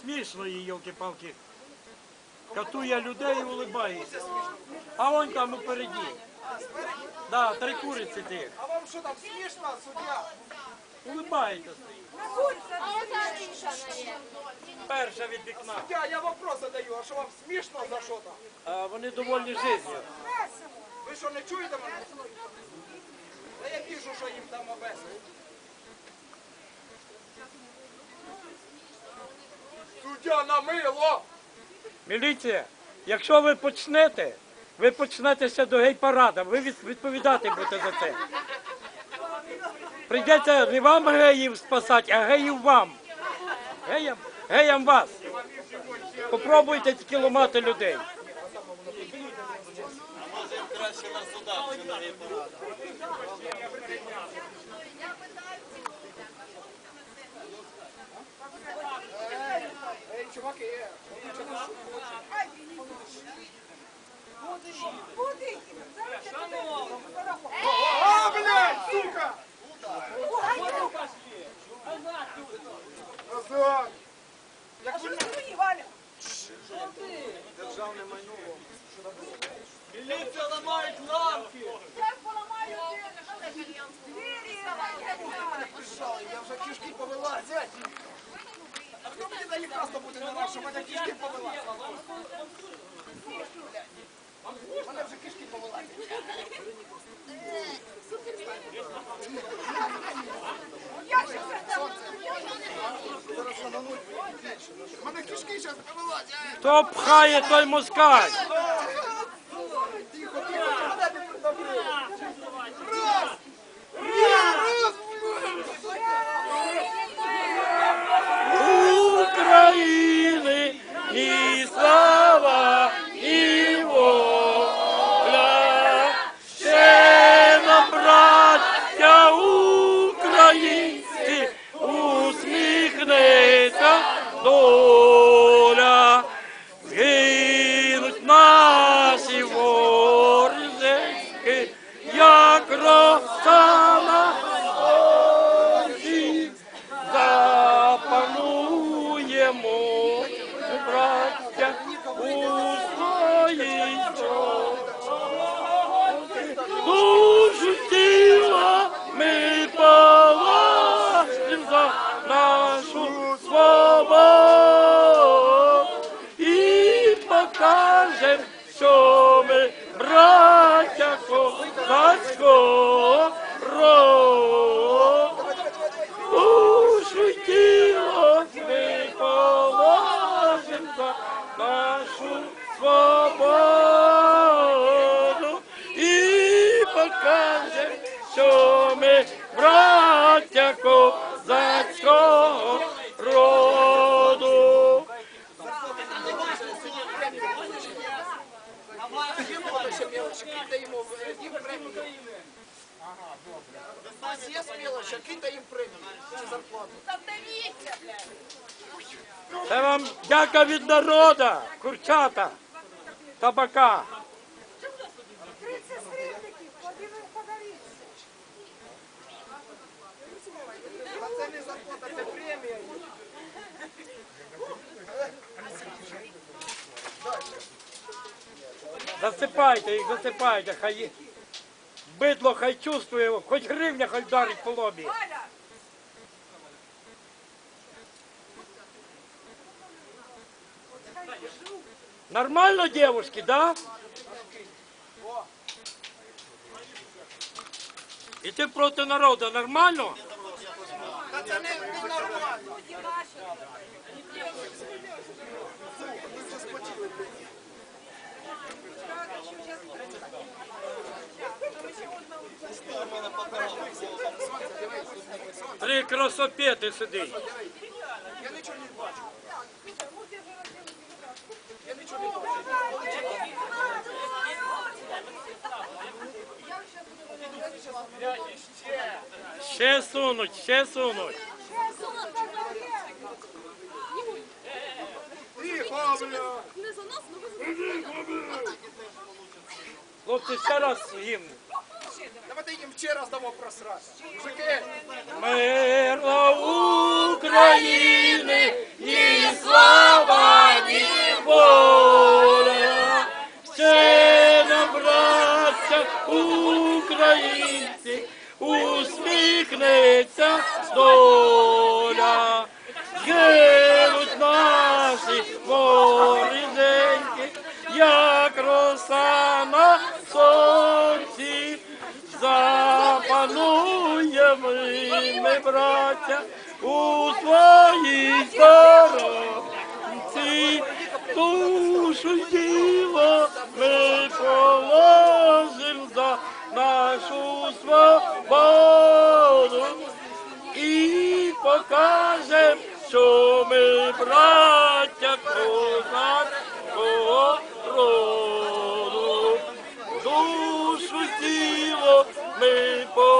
Смішно їй, йолки-палки. Катує людей і улибається. А он там упереді. Да, три куриці тих. А вам що там смішно, суддя? Улибається стоїть. Перша від вікна. Суддя, я вопрос задаю, а що вам смішно за що там? А вони довольні життю. Ви що не чуєте мене? Та я пишу, що їм там обесли. Суддя на мило! Міліція, якщо ви почнете, ви почнетеся до гей-парада, ви від- відповідати будете за це. Прийдеться не вам геїв спасати, а геїв вам. Геям, геям вас. Попробуйте тільки ламати людей. Ей, чуваки, а, блядь, сука! Назад! Як ви Міліція ламають ламки! Я вже кишки повилазять. А мені дає просто буде на вас, щоб мене кишки повилазять? Мене вже кишки повилазять. Мене кишки зараз повилазять. Хто пхає, той москаль. Курчата, табака. 30 гривників, один подаріть. А це не зарплата. Засипайте їх, засипайте, хай їх- бидло хай чувствує, хоч гривня хай вдарить по лобі. Нормально, девушки, да? І ти проти народу, нормально? Це не нормально. Три красопети сидить. Я нічого не бачу. Я нічого не бачу. Ще сунуть, ще сунуть. Хлопці, ще раз їм. Давайте їм ще раз дамо просрати. Мирно України, ні слава, ні воля. Ще нам, братця, українці, усміхнеться доля. Yeah! Запануємо ми, браття, у своїй сторонці. Душу й ми положим за нашу свободу і покажем, що ми браття козацького роду. Душу тіло ми положим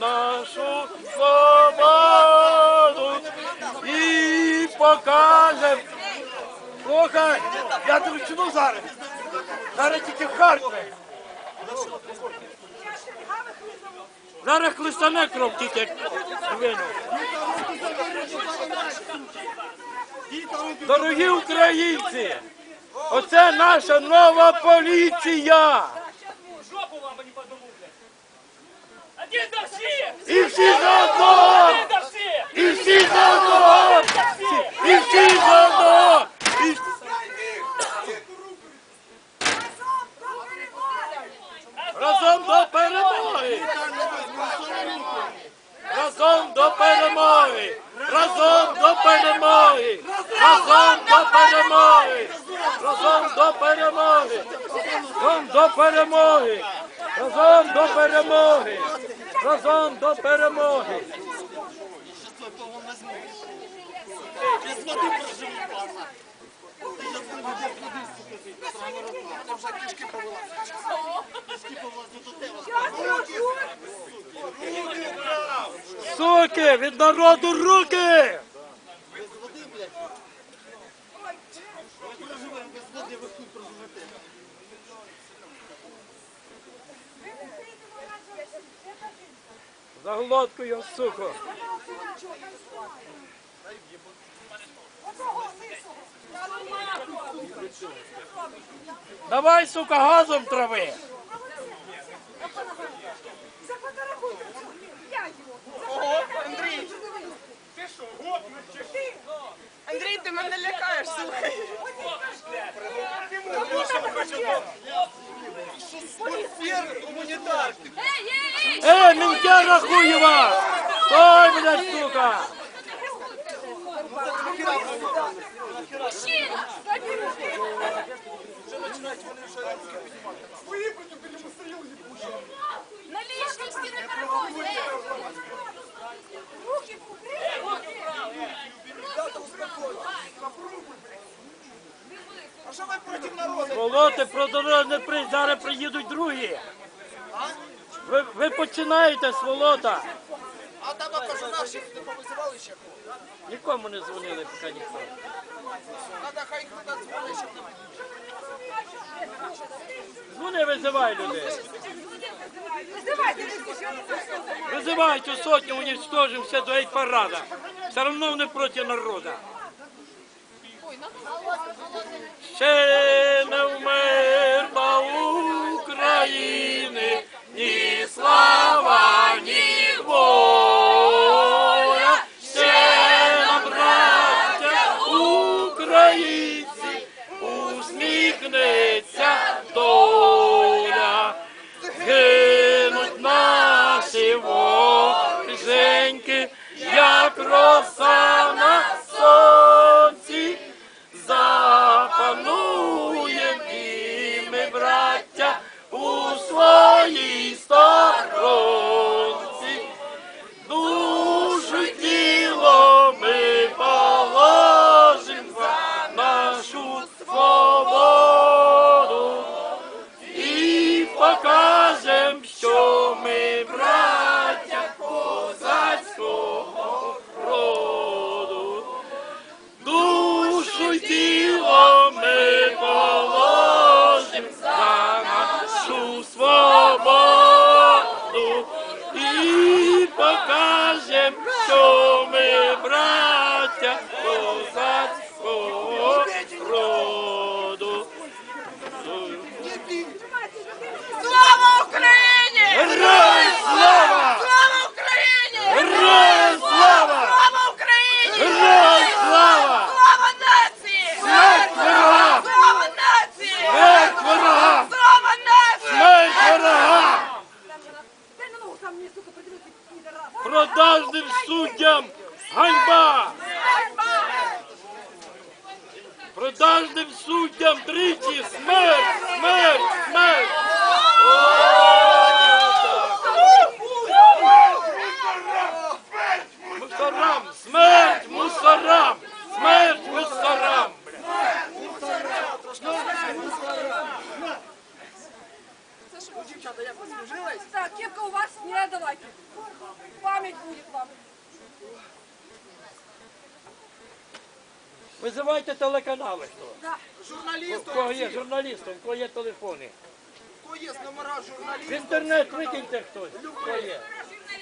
нашу свободу і покажем. Слухай, я тручну зараз. Зараз тільки в Харкові. Зараз хлистане кров тільки двину. Дорогі українці, оце наша нова поліція. Жопу вам, а не по одному, блядь. Один за всіх! І всі за одного! Один за всіх! І всі за одного! І всі за одного! І Разом до перемоги! Разом до перемоги! Разом до перемоги! Разом до перемоги! Разом до перемоги! Разом до перемоги! Разом до перемоги! разом до перемоги. Я того не зможу. Суки, від народу руки! За глотку його, сухо. Давай, сука, газом трави. Ого, Андрій. Ти що, Ти чи що? Андрій, ти мене лякаєш, слухай. Гуманітар! Ей, ей! Е, Эй, ментя нахуй его! Стой, сука! Мужчина! Вы притупили мусорил ебучий! На личности на кармоне! Руки Ребята, успокойтесь! Попробуй, блядь! А що ви проти народу? Молоти, про дорогу не прийдь, зараз приїдуть другі! Ви, ви починаєте, сволота. А там, кажу, наших не повизивали ще. Нікому не дзвонили, поки ніхто. Надо хай туди дзвонить, щоб не Дзвони, визивай людей. Визивай цю сотню, уничтожим все до ейд-парада. Все одно вони проти народу. Ще покажем, що ми браття козацького роду. Ганьба! Продажним суддям тричі смерть, смерть, смерть! Мусорам, смерть мусорам, смерть мусорам! Ну, дівчата, як ви служились? Так, кепка у вас не давайте. Память будет вам. Визивайте телеканали, хто? Да. У Журналістів, кого є журналісти, у кого є телефони. хто є номера В журналістів? інтернет викиньте хтось, хто є.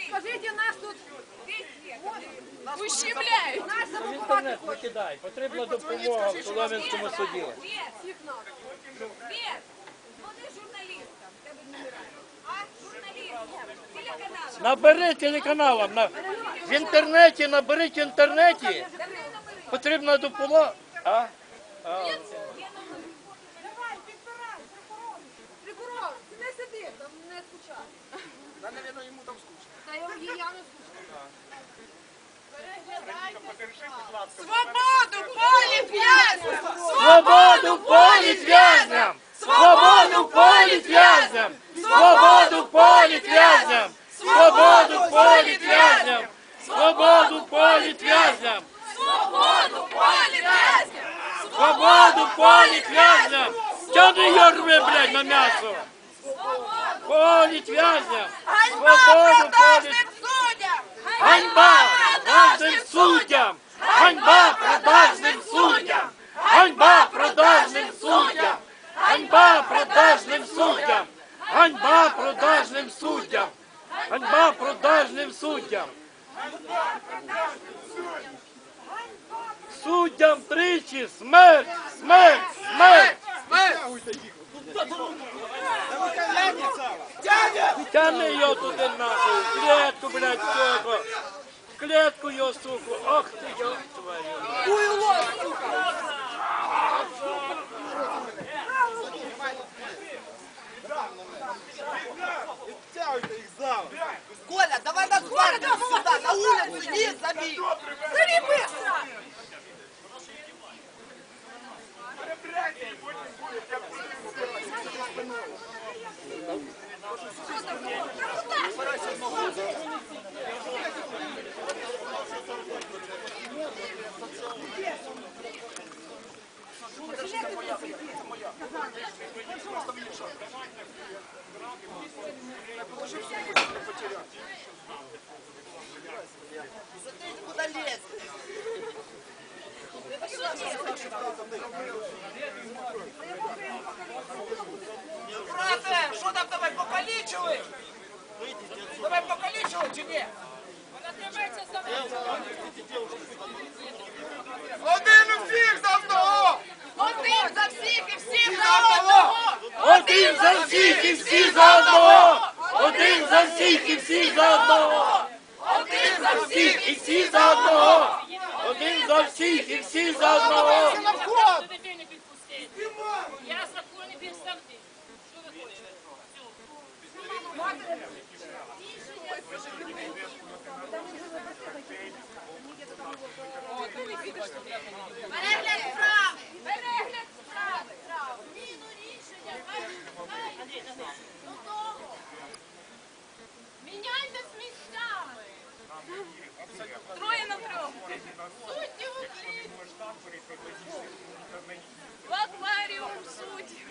Скажите, нас тут Ущемляють. нас В забудувати інтернет хочуть. викидай. Потрібна допомога в Солом'янському суді. Всіх нас. Вони журналістам, тебе номера. А? Журналістам, телеканал. Набери телеканалам. На... В інтернеті, наберіть в інтернеті. Потрібна допомога. А? А. Давай, підбирай, прокурор. Прокурор, не сиди, там Та, навіть, йому там скучно. Та я я не скучаю. Свободу в'язням! Свободу політв'язням! Свободу політв'язням! Свободу політв'язням! Свободу політв'язням! Свободу політв'язням! Свободу в'язням! Свободу політв'язням! Тяни ярми, блядь, на м'ясо! Політв'язням! Ганьба Свободу продажним суддям! Ганьба продажним суддям! Ганьба продажним суддям! Ганьба продажним суддям! Ганьба продажним суддям! Ганьба продажним суддям! Ганьба продажним суддям! Суддям тричі! Смерть! Смерть! Це моя це моя. Просто мені шанс. Зато ти куди лез. Брате, що там тебе покалічили? Давай покалічили тебе! Один у всіх за мною! Один за всіх і всі за одного! Один за всіх і всі за одного! Один за всіх і всі за одного! Один за всіх! І всі за одного! Один за всіх і всі за одного! Я законний представник. Що ви хочете? Перегляд Міняйтесь місцями. Троє на трьох! Судді в. В акваріум суддів!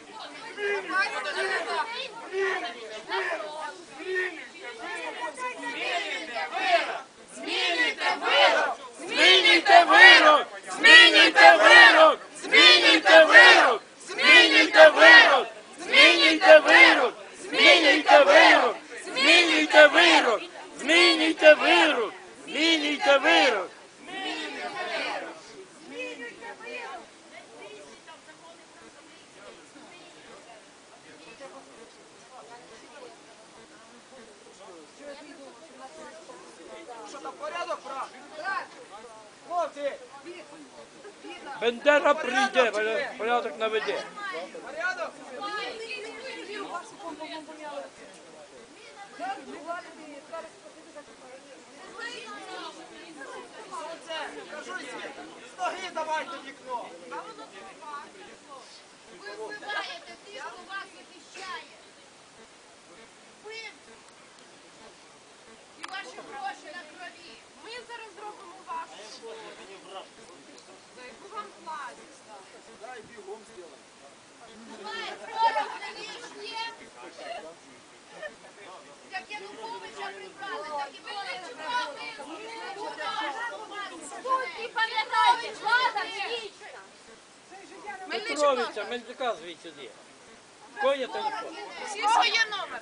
Змінюйте вирок. Змінюйте вирок! Змінюйте вирок! Змінюйте вирок! Змінюйте вирок! Змінюйте вирок! Змінюйте вирок! Змінюйте вирок! Змінюйте вирок! Змінюйте вирок! Бендера прийде, порядок наведе. порядок? Буржуй світ. З ноги давайте вікно. Ви вбиваєте тих, хто вас захищає. Ви ваші гроші на крові. Ми зараз зробимо вашу. Дай бігом зробимо. Буває, форма на є. Як Януковича прибрали, так і ви не чіпали. Влада. Петровича, Мельника звідь сюди. Коня телефон. Всі своє номер.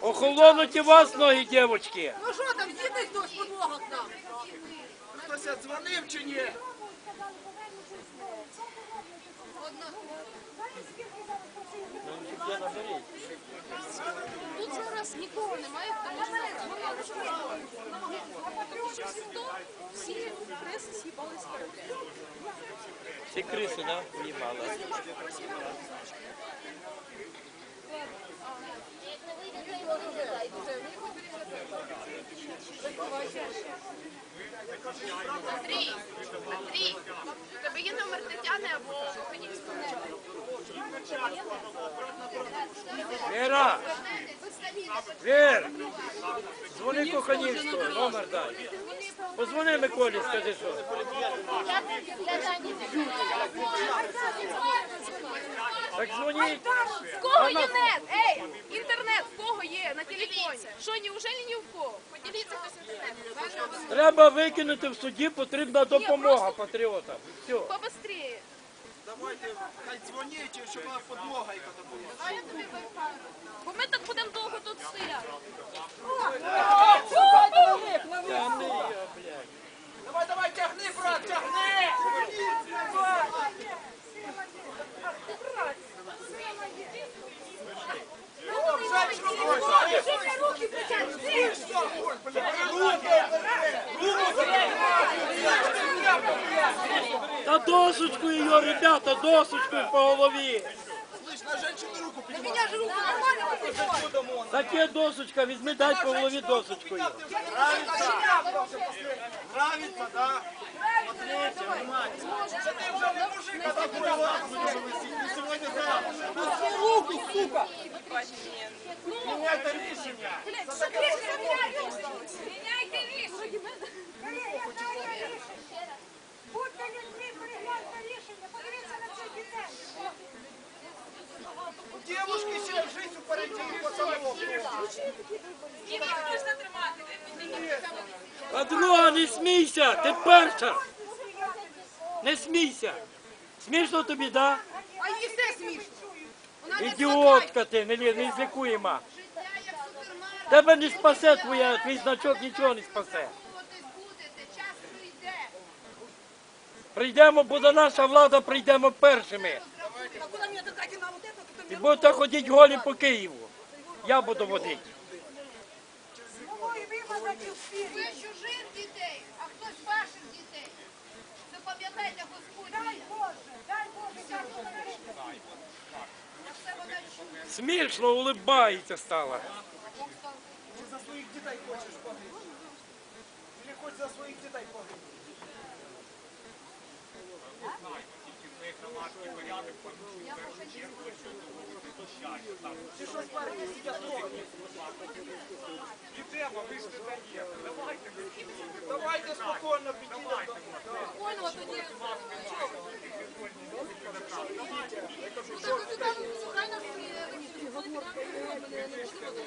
Охолонуть і вас ноги, дівчатки. Ну що там, їде хтось к нам? Хтось дзвонив чи ні? Тут зараз нікого немає, тому що всі, всі криси с'їбались корабля. Всі криси, да? В'їбали. Андрій, Андрій, у тебе є номер Тетяни або Ханівського? Віра! Вір! Дзвони Коханівського, номер дай. Позвони Миколі, скажи, що. Так дзвоніть. В кого є нет? Ей, інтернет, в кого є на телефоні? Що, неужели ні в кого? Поділіться хтось інтернетом. Треба викинути в суді, потрібна допомога патріотам. Все. Побыстрее. Давайте, хай дзвоніть, щоб вам подмога яка була. Бо ми так будемо довго тут стояти. Давай, давай, тягни, брат, тягни! О, вже ж робоча! Руки притягни! Та досочку його, ребята, досочку по голові. На піднімай. меня же руку нормально поднимай! Таке досочка, візьми, дай по голові досочкою. Нравится, да? Смотрите, внимательно. Це ти вже не мужик, а так була вже висить. І сьогодні завтра. Пусти руку, сука! Міняйте рішення. Це таке Міняйте рішення. Будьте людьми, перегляньте рішення, подивіться на цих дітей. Девушки ще в життю перейти по самому. Їх можна тримати. Не смійся, ти перша. Не смійся. Смішно тобі, да? А їй все смішно. Ідіотка ти, не, не злікуєма. Тебе не спасе твоя, твій значок нічого не спасе. Прийдемо, буде наша влада, прийдемо першими. А куди мені додати на вот это, то І будете ходити голі по Києву. Я буду водити. Ви чужих дітей, а хтось ваших дітей. Запам'ятайте, Господь. Дай Боже, дай Боже, дякую на рішення. Я все вона. Смішно улибається стала. Чи за своїх дітей хочеш погибти? Чи хоч за своїх дітей погибти? Чи щось партії сидять трохи? Йдемо, ви ж не даєте. Давайте. Давайте спокійно підійдемо. Прикольно, тоді.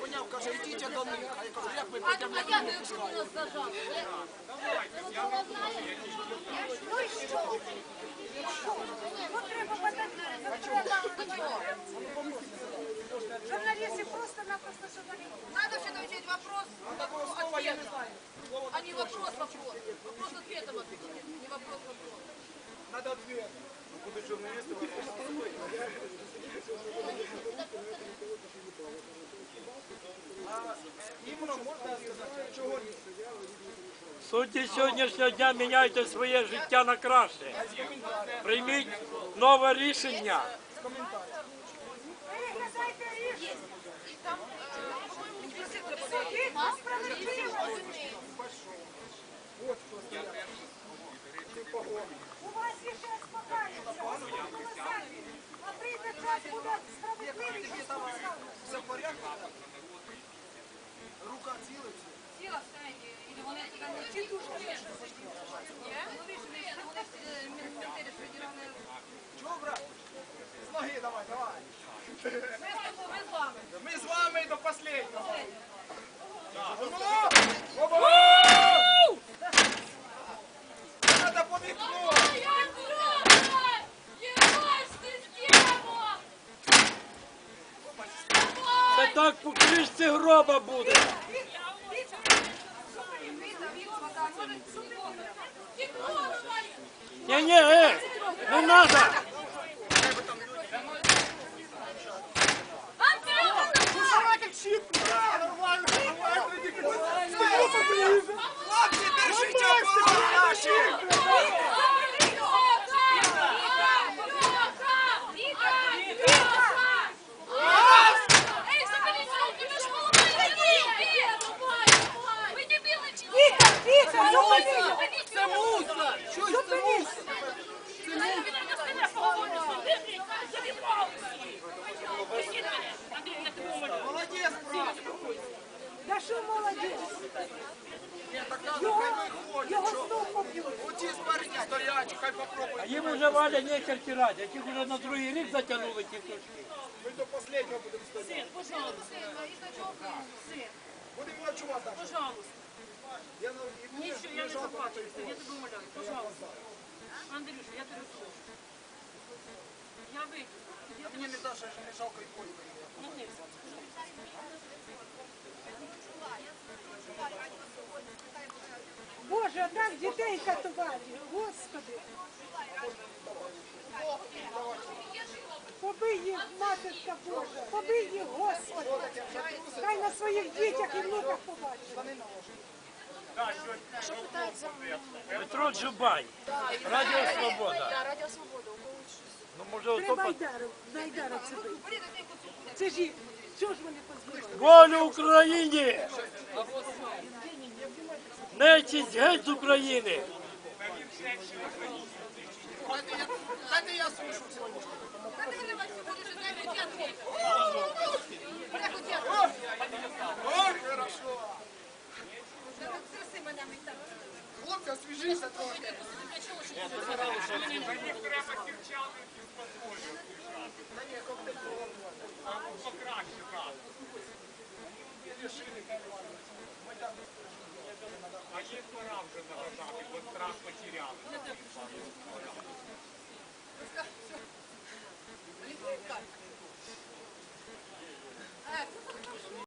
Поняв, каже, йдіть до них. А я кажу, як ми А підемо? а я не якщо нас зажав. Журналісти просто-напросто журналісти. Надо все научить вопрос, Такого слова я не вопрос Слово а не вопрос, вопрос. Вопрос ответом отвечать, не вопрос, вопрос. Надо ответ. Ну, куди журналісти А іменно можна сказати, чого ні? Судді сьогоднішнього дня міняйте своє життя на краще. Прийміть нове рішення. Виглядайте рішення. Там, по-моєму, 10 треба. Справедливо. У вас є Господь милосердний. А прийде час, буде справедливий. Все в порядку? Рука цілиться. Сила встаньте, или вони там не ті дуже вони е, міністерство федеральне. Чого, брат? З ноги давай, давай. Ми з тобою, ми з вами. Ми з вами до последнього. Надо по вікну. Це так по гроба буде. Ні, ні, е, не надо. Нормально, нормально. Хлопці, держіть оборону наші. Віка, Віка, зупини! Це муса! Зупини! Молодець, брат. Да що молодець? Ні, так надо, Його, хай виходять. його що? знов поб'ють. Оці спереді стоять, хай А попробують. їм уже Валя нехер тирати, а ті вже на другий рік затягнули ті сучки. Ми до останнього будемо стояти. Будемо ночувати. так. Пожалуйста. Я на і мені Нічого, я не жалко на той заплачуся, я тебе умоляю. Пожалуйста. Андрюша, я тебе прошу. Я вийду. Мені не що не жалко і польку. Ну, ні. Боже, так дітей катували. Господи. Побий їх, матушка Божа. Побий їх, Господи. Хай на своїх дітях і внуках побачить. Петро Джубай. Радіо Свобода. Радіо Свобода. Ну може ото Треба по- на Айдара це бити. Це ж їх. Чого ж вони позбивали? волю Україні! Нечість геть з України! Дайте я слышу сьогодні. Ой, хорошо. Хлопці, освіжися трохи. А є пора вже нагадати, бо страх потеряли.